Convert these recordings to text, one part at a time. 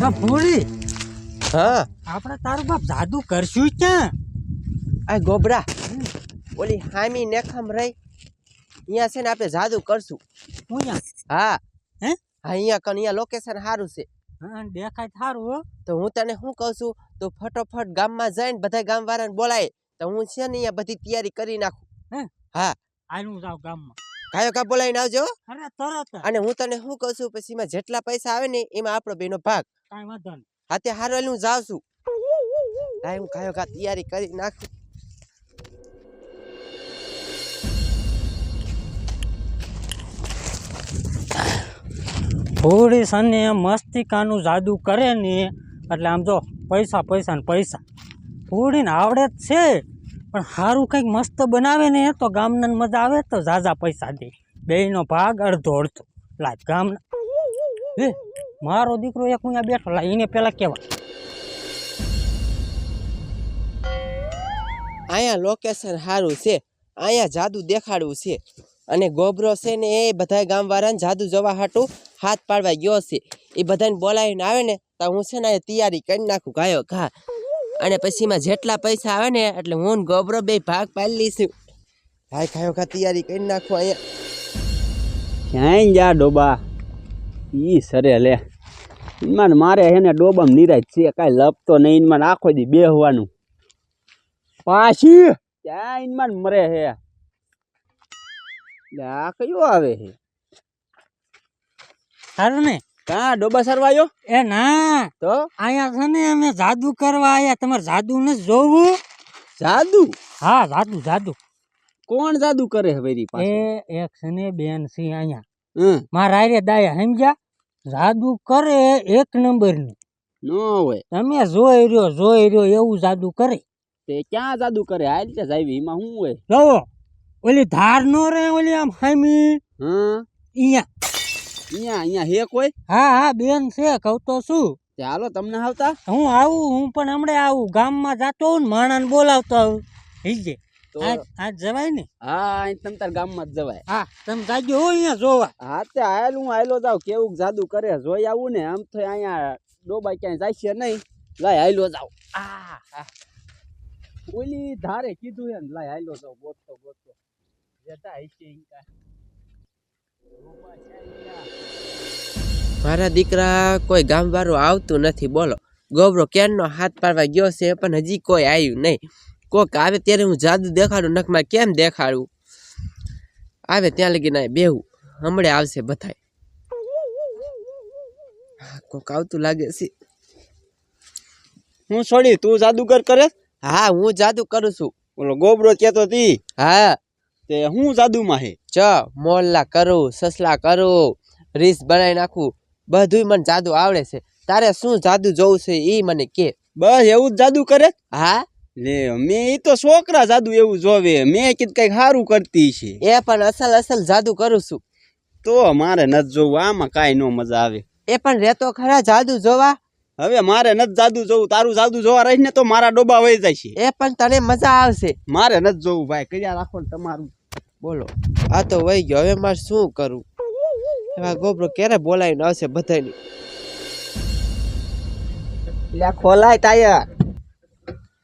ના ભૂરી હા. આપણે તારું બાપ જાદુ કરશું ક્યાં? આ ગોબરા. ઓલી હામી નેખમ રહી. અહીંયા છે ને આપણે જાદુ કરશું. હું હા. હે? હા અહીંયા કન અહીંયા લોકેશન સારું છે. હા દેખાય સારું હો. તો હું તને શું કહું છું? તો ફટોફટ ગામમાં જઈને બધા ગામવાળાને બોલાય. તો હું છે ને અહીંયા બધી તૈયારી કરી નાખું. આનું જાવ ગામમાં. કાયો કા બોલાવીને આવજો અરે તરત અને હું તને શું કહું છું? પછી એમાં જેટલા પૈસા આવે ને એમાં આપણો બેનો ભાગ. કાંઈ વાંધો નહીં. હા તે હારો હું જાઉં છું. લાય હું કાયો કા તૈયારી કરી નાખું. થોડી સને મસ્તિકાનું જાદુ કરે ને એટલે આમ જો પૈસા પૈસા ને પૈસા. થોડીને આવડે જ છે પણ સારું કંઈક મસ્ત બનાવે ને તો ગામના મજા આવે તો ઝાઝા પૈસા દે. બેયનો ભાગ અડધો અડધો. લાય ગામના. હે? મારો દીકરો એક અહીંયા બેઠો લા એને પેલા કેવા. અહીંયા લોકેશન સારું છે. અહીંયા જાદુ દેખાડવું છે. અને ગોબરો છે ને એ બધા ગામવાળાને જાદુ જોવા હાટું હાથ પાડવા ગયો છે. એ બધાને બોલાવીને આવે ને તો હું છે ને તૈયારી કરી નાખું ગાયો ઘા. અને પછી એમાં જેટલા પૈસા આવે ને એટલે હું ગોબરો બે ભાગ પાડી લઈશું. ભાઈ ખાયો ખા તૈયારી કરી નાખું અહીંયા. ક્યાંય જા ડોબા. ઈ સરે લે. ઈમાન મારે એને ડોબમ નિરાજ છે કાંઈ લપતો નહીં ઇનમાન આખો દી બેહવાનું. પાછી ક્યાં ઇનમાન મરે હે? આ કયો આવે હે? સારું ને? કાં ડોબા સરવાયો એ ના તો? અહીંયા છે ને અમે જાદુ કરવા આયા. તમારે જાદુ ને જોવું? જાદુ? હા જાદુ જાદુ. કોણ જાદુ કરે હવે એ એક છે ને બેન છે અહીંયા. મારા હારે દાયા સમજ્યા? જાદુ કરે એક નંબરનું. નો હોય. તમે જોઈ રહ્યો જોઈ રહ્યો એવું જાદુ કરે. તે ક્યાં જાદુ કરે? આ રીતે જાવી એમાં શું હોય? જોવો ઓલી ધાર નો રે ઓલી આમ હામી. હા અહીંયા અહીંયા અહીંયા હે કોઈ? હા હા બેન છે કહું તો શું ચાલો તમને આવતા? હું આવું હું પણ હમણાં આવું. ગામમાં જાતો હોઉં ને માણાને બોલાવતો આવું હીજે. તો જવાય ને? હા અહીં તમ તાર ગામમાં જ જવાય. હા તમે જાજો હો અહીંયા જોવા. હા તે હાલ હું હાયલો જાવ કેવું જાદુ કરે? જોઈ આવું ને આમ તો અહીંયા ડોબા ક્યાંય જાય છે નહીં. લાય હાયલો જાવ આ. ઓલી ધારે કીધું એમ લાય હાયલો જાવ ગોતતો ગોતતો. જતા હશે? મારા દીકરા કોઈ ગામવાળું આવતું નથી બોલો. ગોબરો ક્યારનો હાથ પાડવા ગયો છે પણ હજી કોઈ આવ્યું નહીં. કોક આવે ત્યારે હું જાદુ દેખાડું નખમાં કેમ દેખાડું? આવે ત્યાં લગી ના બેહું હમણાં આવશે બધાય. કોક આવતું લાગે છે. હું છોડી તું જાદુગર કરે? હા હું જાદુ કરું છું. ઓલો ગોબરો કેતો તી હા. તે હું જાદુમાં હે? ચ મોલ્લા કરું સસલા કરું રીસ બનાવી નાખું બધુંય મને જાદુ આવડે છે. તારે શું જાદુ જોવું છે એ મને કે. બસ એવું જ જાદુ કરે? હા? લે મેં ઈ તો છોકરા જાદુ એવું જોવે. મેં કીધું કંઈક સારું કરતી છે. એ પણ અસલ અસલ જાદુ કરું છું. તો મારે નથી જોવું આમાં કાંઈ નો મજા આવે. એ પણ રહેતો ખરા જાદુ જોવા. હવે મારે નથી જાદુ જોવું તારું જાદુ જોવા રહીને તો મારા ડોબા વહી જાય છે એ પણ તને મજા આવશે. મારે નથી જોવું ભાઈ કર્યા રાખો ને તમારું. બોલો. આ તો વહી ગયો હવે મારે શું કરું? એવા ગોબરો ક્યારે બોલાવીને આવશે બધાની લ્યા ખોલાય ટાયર.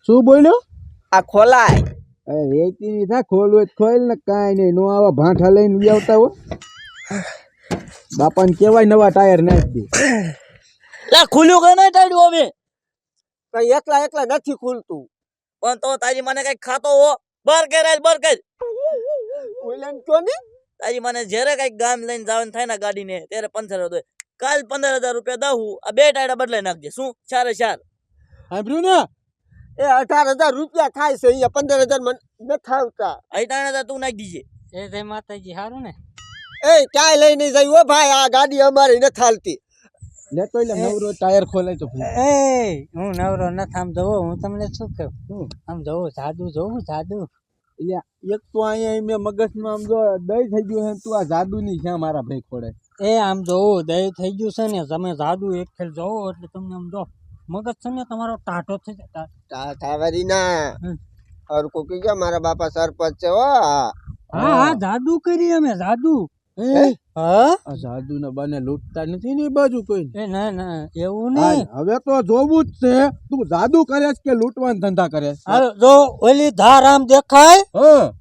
શું બોલ્યો? આ ખોલાય. વેચી ની થા ખોલ હોય ખોલ ને કાંઈ નહીં નો આવા ભાંઠા લઈને બી આવતા હો. બાપાને કેવાય નવા ટાયર નાખી દે. લા ખુલ્યું કે નહીં ટાળ્યું હવે? કઈ એકલા એકલા નથી ખુલતું. પણ તો તારી મને કઈ ખાતો હો. બર કે રાજ બર કે ઓલન કયો ને તારી મને જ્યારે કઈ ગામ લઈને જવાનું થાય ને ગાડીને ત્યારે પંચર દો કાલ પંદર હજાર રૂપિયા દઉં આ બે ટાયડા બદલાઈ નાખજે. શું? ચારે ચાર. સાંભળ્યું ને? એ અઢાર હજાર રૂપિયા થાય છે અહીંયા પંદર હજાર મને નથી આવતા. અહીં ત્રણ હજાર તું નાખી દીજે. એ જય માતાજી સારું ને? એ ક્યાંય લઈ નહીં જાય હો ભાઈ આ ગાડી અમારી નથી હાલતી. લેતો એટલે નવરો ટાયર ખોલે તો એ હું નવરો નથી આમ જવો હું તમને શું કહું? આમ જોવો જાદુ જોવું જાદુ. એક તો અહીંયા મેં મગજમાં આમ જો દઈ થઈ ગયું છે તું આ જાદુ ની ક્યાં મારા ભાઈ ખોડે એ આમ જોવું દય થઈ ગયું છે ને તમે જાદુ એક ખેલ જોવો એટલે તમને આમ જો. મગજ છે તમારો ટાટો થઈ ટાટાવારી ના હરકો કી ગયા મારા બાપા સરપંચ છે હો હા. હા જાદુ કરી અમે જાદુ. હવે તો જોવું જ છે. તું જાદુ કરે છે કે લૂંટવાન ધંધા કરે જો ઓલી ધાર આમ દેખાય? હા.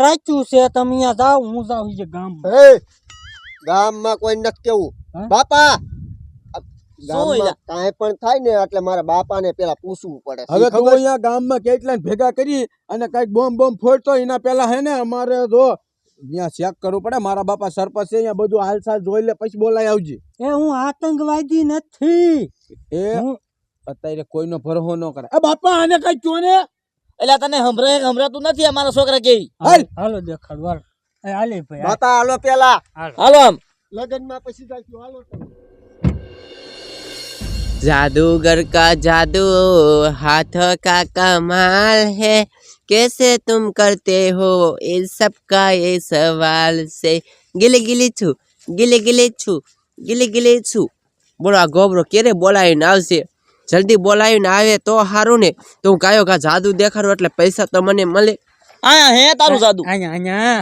રાખ્યું છે તમે અહીંયા હું જાઉં છે ગામ ગામમાં. કોઈ નથી કેવું. બાપા! કાંઈ પણ થાય ને એટલે મારા બાપાને પેલા પૂછવું પડે. હવે અહીંયા ગામમાં કેટલા ભેગા કરી અને કંઈક બોમ્બ બોમ્બ ફોડતો એના પેલા હે ને અમારે જો ત્યાં ચેક કરવું પડે. મારા બાપા સરપંચ છે અહીંયા બધું હાલચાલ જોઈ લે પછી બોલાય આવજે. એ હું આતંકવાદી નથી. એ હું અત્યારે કોઈનો ભરોસો ન કરે એ બાપા આને કઈ કયો ને? એટલે તને હમરે હમરાતું નથી અમારા છોકરા કેવી હાલ. હાલો દેખાડ વાળ હાલે ભાઈ બાપા હાલો પેલા. હાલો. આમ. લગનમાં પછી જાય હાલો. जादूगर का जादू हाथों का कमाल है कैसे तुम करते हो इन सब का ये सवाल से गिले गिले छू गिले गिले छू गिले गिले छू બોલો આ ગોબરો ક્યારે બોલાવીને આવશે જલ્દી બોલાવીને આવે તો સારું ને તો હું કાયો કા જાદુ દેખાડું એટલે પૈસા તો મને મળે આયા હે તારું જાદુ અહીંયા અહીંયા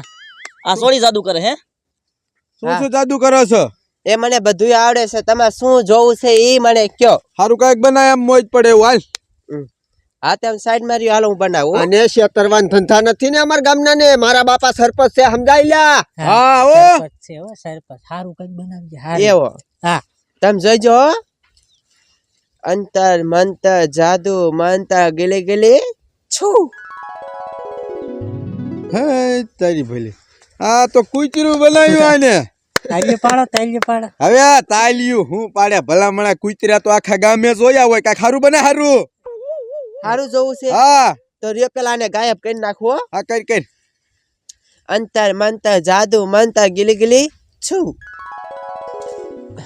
આ સોળી જાદુ કરે હે શું હા. શું જાદુ કરો છો એ મને બધું આવડે છે. તમારે શું જોવું છે એ મને કયો. સારું કંઈક બનાય એમ મોજ પડે એવું હાલ. હા તેમ સાઈડ મારી હાલો હું બનાવું અને છેતરવાન ધંધા નથી ને અમારા ગામના ને મારા બાપા સરપંચ છે સમજાઈ લ્યા? હા ઓ સરપંચ છે ઓ સરપંચ. સારું કંઈક બનાવજે હારું. એવો. હા. તમે જોઈજો. અંતર મંતર જાદુ મંતર ગેલે ગેલે. છું. હે તારી ભલે. આ તો કુતરું બનાવ્યું આને. તાલીએ પાડો હવે તાલ્યું હું પાડે? ભલામણા કુતરા તો આખા ગામે જોયા હોય કાંઈ ખારું બને હારું? સારું જોવું છે. હા. તો રે પેલા આને ગાયબ કરી નાખવો હા. કરી કર. અંતર મંતર જાદુ મંતર ગીલી ગીલી છું.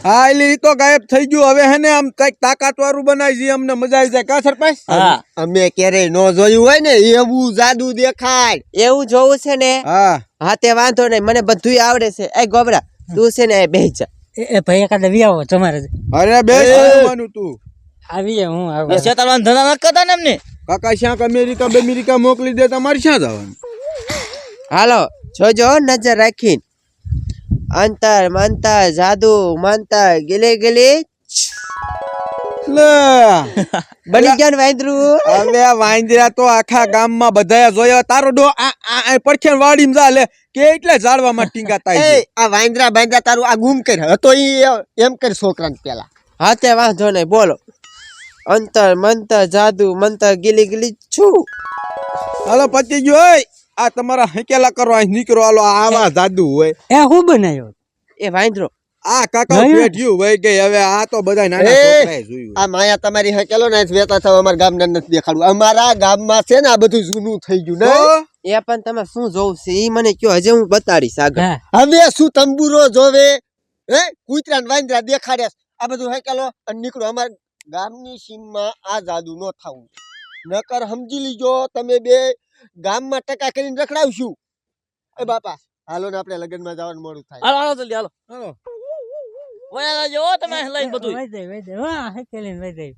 હા એટલે તો ગાયબ થઈ ગયું. હવે હે ને આમ કંઈક તાકાત વાળું બનાવી છે અમને મજા આવી જાય. કા સરપંચ? હા. અમે ક્યારેય નો જોયું હોય ને એવું જાદુ દેખાય. એવું જોવું છે ને? હા. હા તે વાંધો નહીં. મને બધુંય આવડે છે. એ ગોબરા તું છે ને એ બેહી જા. એ ભાઈ એકાદા આવો તમારે. અરે બે માનું તું. આવીએ હું આવું. શેતાળવાના ધંધા ન કરતા ને એમને? કાકા શ્યાંક અમેરિકા બે અમેરિકા મોકલી દે તમારે શ્યાં જવાનું? હાલો જોજો હો, નજર રાખીને. અંતર મંતર જાદુ મંતર ગિલે ગીલી લે બની ગયા ને વાંદરું? હવે આ વાંદરા તો આખા ગામમાં બધાએ જોયા તારો ડો આ આ પડખે વાડીમાં જા લે. કેટલા ઝાડવામાં ટીંગાતા એ આ વાંદરા બાંદરા તારું આ ગુમ કર. હતો ઈ એમ કર છોકરાને પેલા. હા તે વાંધો નહીં બોલો. અંતર મંતર જાદુ મંતર ગીલી ગીલી છું. હાલો પતી ગયો ઓય. આ તમારા હેકેલા કરો અહીં નીકળો. હાલો આવા જાદુ હોય. એ હું બનાવ્યો? એ વાંદરો આ કાકા. પેઢ્યું વહી ગઈ. હવે આ તો બધા નાના છોકરાએ જોયું. આ માયા તમારી હકેલો ને વેતા થાવ અમારા ગામના નથી દેખાડવું. અમારા ગામમાં છે ને આ બધું જૂનું થઈ ગયું ને એ પણ તમે શું જોવું છે? એ મને કયો હજે હું બતાડીશ આગળ. હવે શું તંબુરો જોવે? હે? કૂતરા ને વાંદરા દેખાડે આ બધું હકેલો અને નીકળો. અમારા ગામની સીમમાં આ જાદુ ન થવું. નકર સમજી લીજો તમે બે ગામમાં ટકા કરીને રખડાવશું. એ બાપા હાલો ને આપણે લગ્નમાં જવાનું મોડું થાય. હાલો હાલો જલ્દી હાલો. હાલો.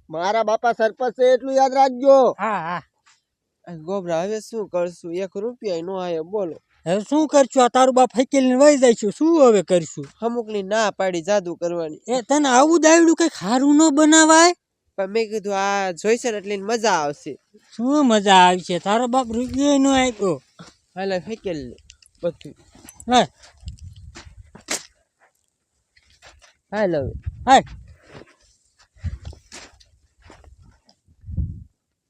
મારા બાપા સરપંચ છે એટલું યાદ રાખજો. હા હા. ગોબરા હવે શું કરશું? એક રૂપિયા નો આયો બોલો. હવે શું કરશું? આ તારું બાપ હકેલ ને વહી જાય છું. શું હવે કરશું? અમુકની ના પાડી જાદુ કરવાની. એ તને આવું દાવડું કઈ ખારું ન બનાવાય? પણ મેં કીધું આ જોઈશે ને એટલે મજા આવશે. શું મજા આવશે તારો બાપ રૂપિયો નો આપ્યો. હાલે ફેંકેલ લે બધું લે હાલ હવે હાય